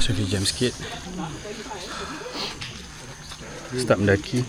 So dia jam sikit. Start mendaki.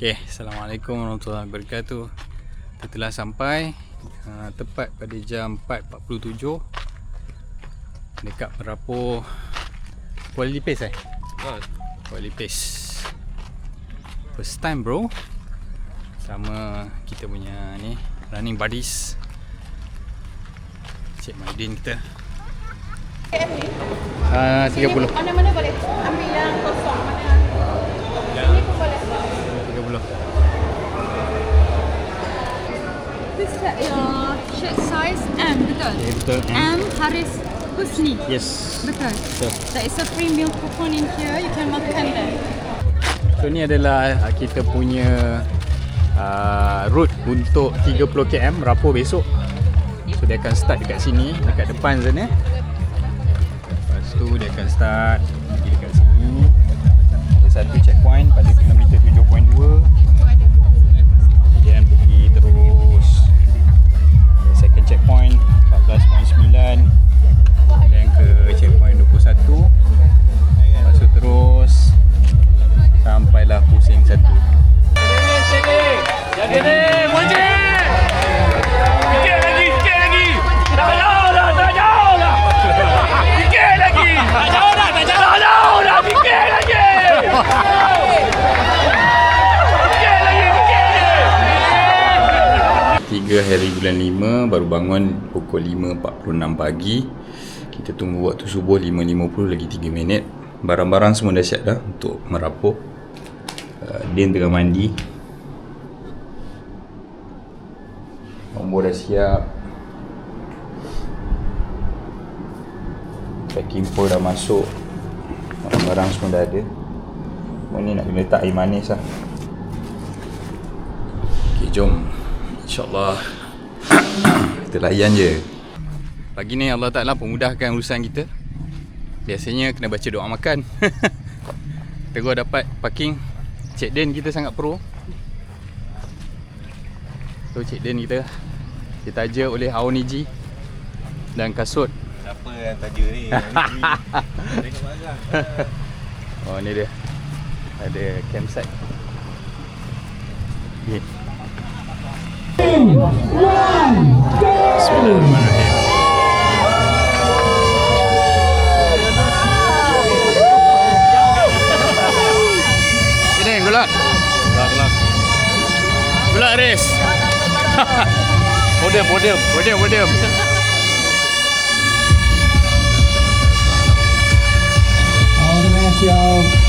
Okay, Assalamualaikum warahmatullahi wabarakatuh Kita telah sampai uh, Tepat pada jam 4.47 Dekat Merapu Kuala Lipis eh? Kuala Lipis. First time bro. Sama kita punya ni Running buddies. Cik Maidin kita. Uh, 30 Mana-mana boleh. Ambil yang kosong. Mana. This is your shirt size M, betul? Okay, betul eh? M Haris Husni. Yes Betul. Betul There is a premium coupon in here. You can makan there. So ni adalah uh, kita punya uh, route untuk 30 km Rapo besok. So dia akan start dekat sini, dekat depan sana. Lepas tu dia akan start pergi dekat sini. Ada satu checkpoint pada kilometer 7.2. checkpoint 14.9. Kemudian ke checkpoint 21. Lepas tu terus Sampailah pusing satu Jaga ni, sikit lagi! 3 hari bulan 5 Baru bangun pukul 5.46 pagi. Kita tunggu waktu subuh 5.50 lagi 3 minit. Barang-barang semua dah siap dah Untuk merapuk. Uh, Din tengah mandi. Nombor dah siap. Packing pun dah masuk. Barang-barang semua dah ada. Semua ni nak kena letak air manis lah. Okay jom. InsyaAllah Kita layan je. Pagi ni Allah Ta'ala pemudahkan urusan kita. Biasanya kena baca doa makan. Terus dapat parking. Cik Den kita sangat pro. Tu Cik Den kita. Ditaja oleh Aoniji Dan Kasut. Siapa yang taja ni? Tengok barang. Oh ni dia. Ada campsite. Okay Ini Gulak gulak Gulak race Podium podium Podium podium. All the best,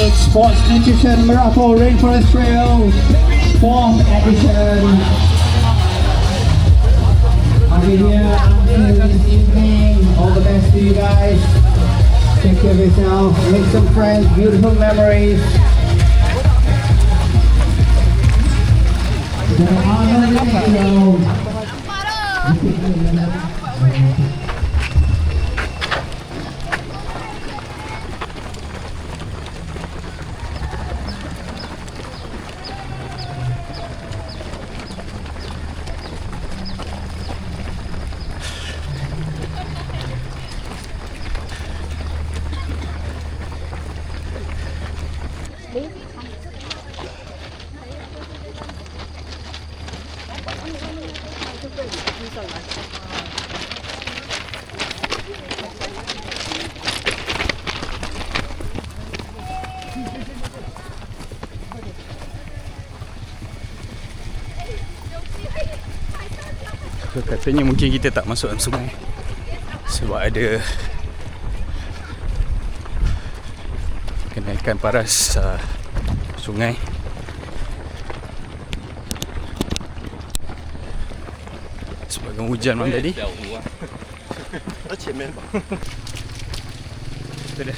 it's Sports Nutrition Marapo Rainforest Trail, fourth edition. I'll be here this evening. All the best to you guys. Take care of yourself. Make some friends. Beautiful memories. Gonna honor the show. So katanya mungkin kita tak masuk dalam sungai Sebab ada Kenaikan paras uh, sungai Sebabkan hujan malam tadi 在前面吧。 Itu dia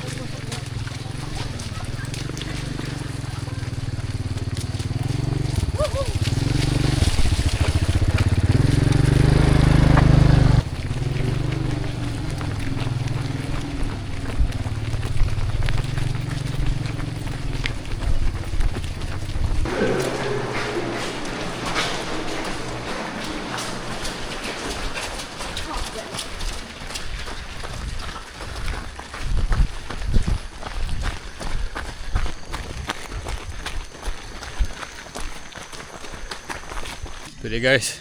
Tu dia guys.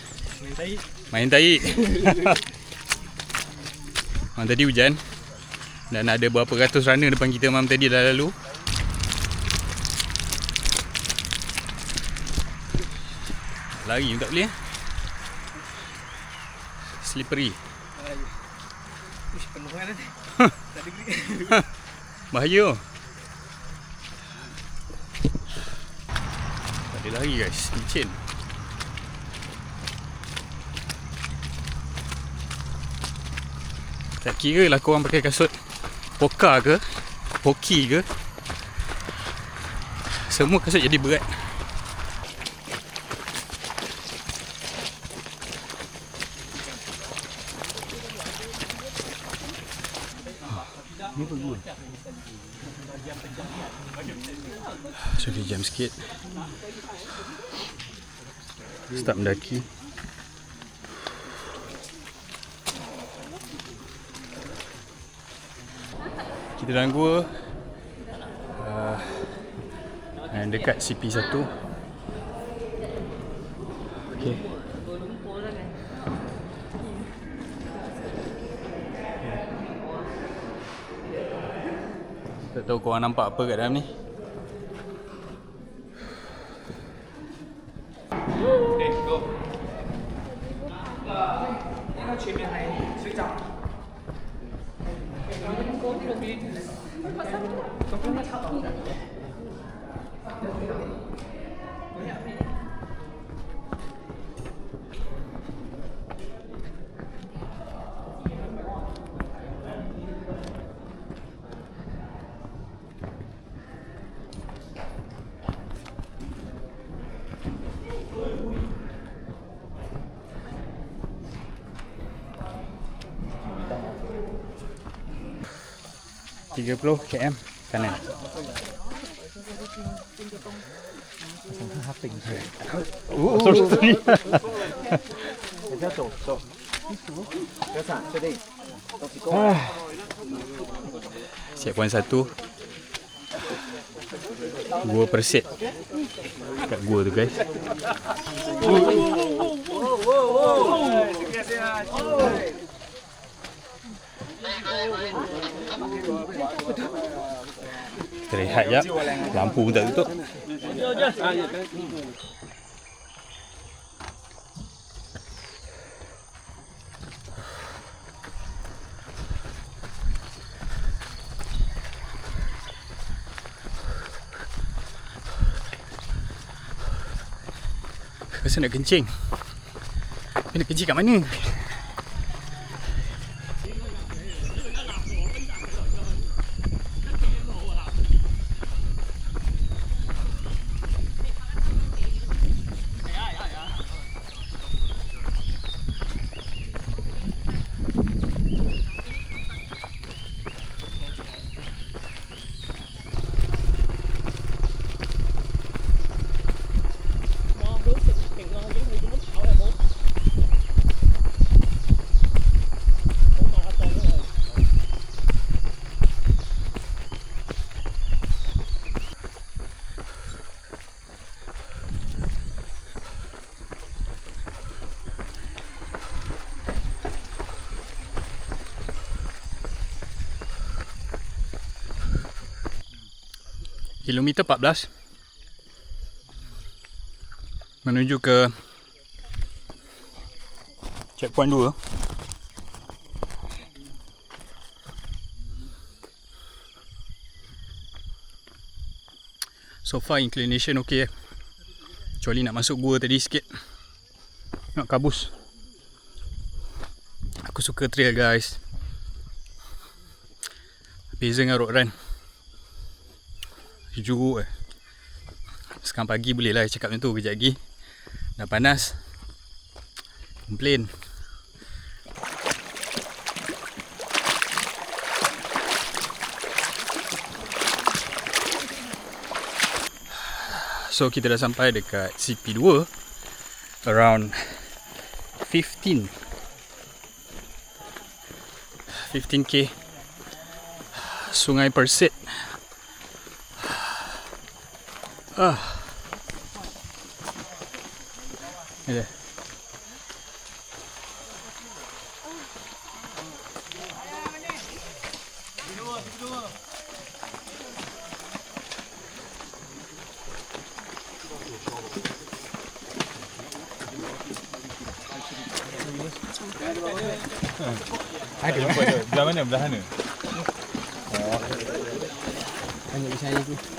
Main tahi. Malam tadi hujan. Dan ada berapa ratus runner depan kita malam tadi dah lalu. Lari pun tak boleh eh. Slippery. Bahaya. Tak ada lari guys. Licin. Tak kira lah korang pakai kasut? Poka ke? Poki ke? Semua kasut jadi berat. So dia jam sikit. Start mendaki Dalam gua uh, Dan dekat CP1 Okay Tak tahu korang nampak apa kat dalam ni 어디로 밀리는 거야? 아, 30 km kanan. Siapuan satu. Gua persit Kat gua tu guys. Terima kasih Terehat jap. Lampu pun tak tutup. Rasa nak kencing. Nak kencing kat mana? Kilometer 14 Menuju ke Checkpoint 2 So far inclination okay. Eh Kecuali nak masuk gua tadi sikit. Nak kabus. Aku suka trail guys. Beza dengan road run Jujur eh. Sekarang pagi boleh lah cakap macam tu Kejap lagi. Dah panas. Complain So kita dah sampai dekat CP2 Around 15 15k Sungai Persit ada. Ada. Ada. Ada. Ada. Ada. Ada. Oh, Ada. Ada. Ada.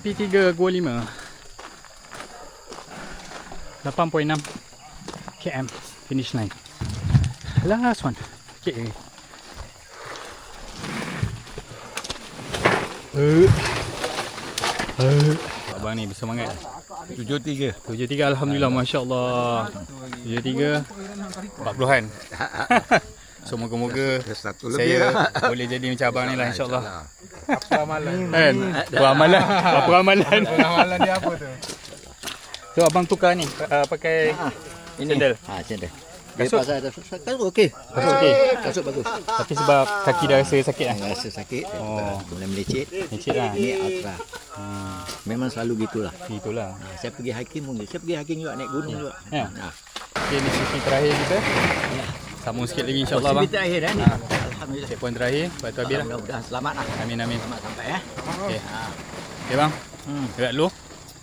CP3 Gua 5 8.6 km finish line last one. Okay uh. Uh. abang ni bersemangat. Tujuh tiga. 73 Alhamdulillah Masya Allah. 73 40-an So moga-moga Satu saya boleh jadi macam abang ni lah insyaAllah Apa amalan? Kan? Apa amalan? Apa amalan? Amalan dia apa tu? So abang tukar ni uh, pakai sandal Ha, sandal. Dia Kasut? pasal ada kasut okey. Kasut okey. Kasut bagus. Tapi sebab kaki dah rasa sakit lah Rasa sakit, Oh. boleh melecet. Lecet lah Ini ultra. Memang selalu gitulah. Itulah Ha, saya pergi hiking pun. Saya pergi hiking juga naik gunung juga. Ya. Ha. Okay ni sesi terakhir kita Ya. Sambung sikit lagi insyaAllah bang terakhir eh ni. Ha. Alhamdulillah. Checkpoint terakhir Lepas tu habis lah Mudah-mudahan selamat lah. Amin amin Selamat sampai eh. Okay Ha. Okay bang Hmm. Gerak dulu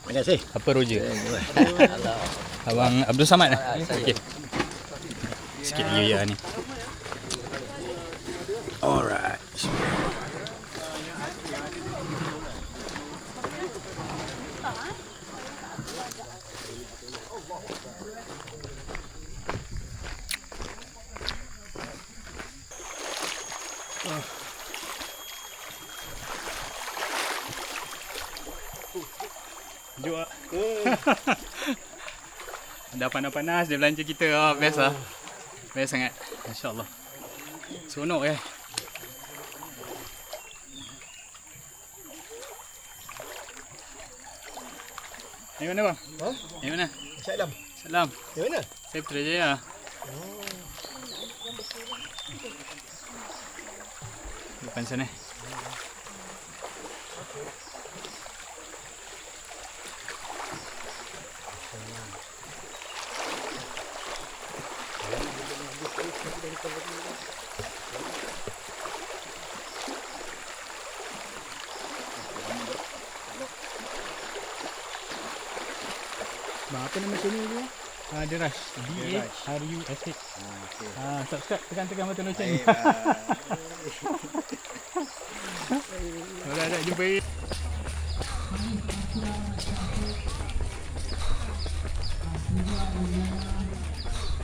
Terima kasih. Apa? Allah. Abang Abdul Samad lah Okay Sikit lagi ya ni Alright Jom ah. Dah panas-panas dia belanja kita. Ah, best lah. Best sangat. Masya-Allah. Seronok eh. Ni mana bang? Ha? Ni mana? Salam. Salam. Di mana? Saya Putrajaya. Depan sana. Bang, apa nama channel dia? Ah, The Rush. D-A-R-U-S-H. Ah, subscribe tekan-tekan button lonceng. Alright, alright, jumpa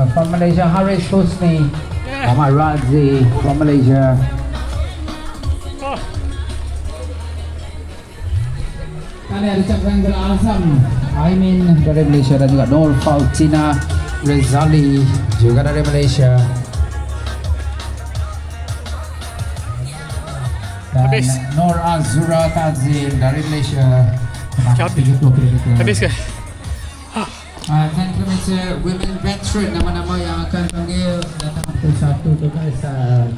Uh, from Malaysia, Haris Husni. Muhammad Razi from Malaysia. Kalian ucapkan Gelar Azam Aimin dari Malaysia dan juga Nur Faustina Rezali juga dari Malaysia. Dan Habis. Nur Azura Tazim dari Malaysia. Habis. 30 km. Habis ke? Uh, 10 km women veteran nama-nama yang akan panggil datang ke satu uh,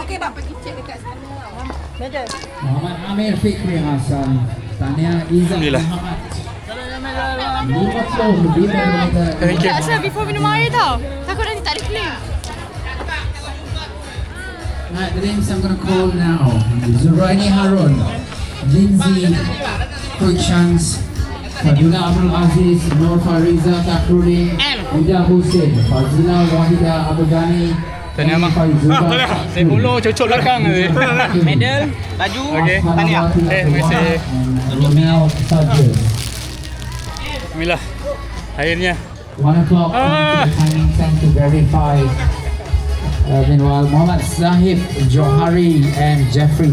okey bang pergi cek dekat sana. Ada. Muhammad Amir Fikri Hassan Tania Izzat. Muhammad 50 km Thank you. Tak before minum air tau. Takut nanti tak ada claim. Right, the names I'm going to call now Zuraini Harun Lindsay Quickchance Fadila Abdul Aziz Nur Fariza Takruri Ida Hussein Fazila Wahida Abudani Tahniah, Mak. Saya follow cocok belakang je. Medal Laju. Okey. Tahniah Eh, terima kasih. Romel Sajid Alhamdulillah. Akhirnya. One o'clock Ah. timing sent to verify. Uh, meanwhile, Muhammad Zahid Johari and Jeffrey